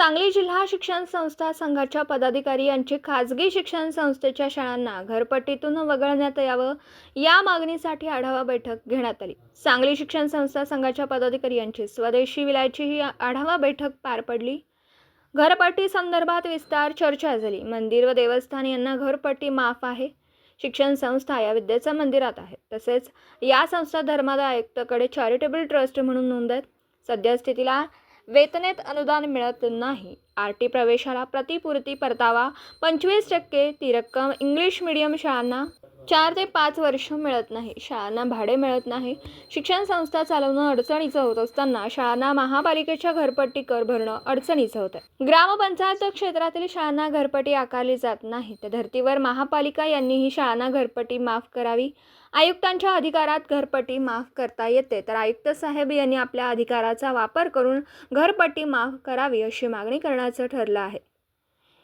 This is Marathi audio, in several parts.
सांगली जिल्हा शिक्षण संस्था संघाच्या पदाधिकारी यांची खाजगी शिक्षण संस्थेच्या शाळांना घरपट्टीतून वगळण्यात यावं या मागणीसाठी आढावा बैठक घेण्यात आली. सांगली शिक्षण संस्था संघाच्या पदाधिकारी यांची स्वदेशी विलायची ही आढावा बैठक पार पडली. घरपट्टी संदर्भात विस्तार चर्चा झाली. मंदिर व देवस्थान यांना घरपट्टी माफ आहे. शिक्षण संस्था या विद्येच्या मंदिरात आहे. तसेच या संस्था धर्मादाय आयुक्तकडे चॅरिटेबल ट्रस्ट म्हणून नोंद आहेत. सद्यस्थितीला वेतनेत अनुदान मिळत नाही. आर टी प्रवेशाला प्रतिपूर्ती परतावा पंचवीस टक्के ती रक्कम इंग्लिश मिडियम शाळांना चार ते पाच वर्ष मिळत नाही. शाळांना भाडे मिळत नाही. शिक्षण संस्था चालवणं अडचणीचं होत असताना शाळांना महापालिकेच्या घरपट्टी कर भरणं अडचणीचं होतं. आहे ग्रामपंचायत क्षेत्रातील शाळांना घरपट्टी आकारली जात नाही. त्या धर्तीवर महापालिका यांनीही शाळांना घरपट्टी माफ करावी. आयुक्तांच्या अधिकारात घरपट्टी माफ करता येते. तर आयुक्त साहेब यांनी आपल्या अधिकाराचा वापर करून घरपट्टी माफ करावी अशी मागणी करण्याचं ठरलं आहे.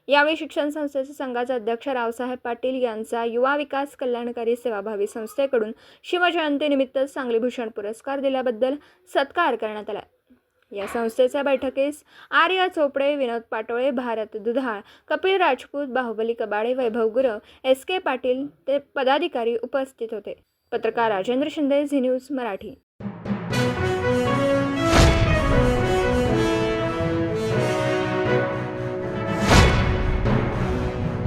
यावेळी शिक्षण संस्थेचे संघाचे अध्यक्ष रावसाहेब पाटील यांचा युवा विकास कल्याणकारी सेवाभावी संस्थेकडून शिवजयंतीनिमित्त सांगली भूषण पुरस्कार दिल्याबद्दल सत्कार करण्यात आला. या संस्थेच्या बैठकीस आर्य चोपडे विनोद पाटोळे भारत दुधाळ कपिल राजपूत बाहुबली कबाडे वैभव गुरव एस के पाटील ते पदाधिकारी उपस्थित होते. पत्रकार राजेंद्र शिंदे झी न्यूज मराठी.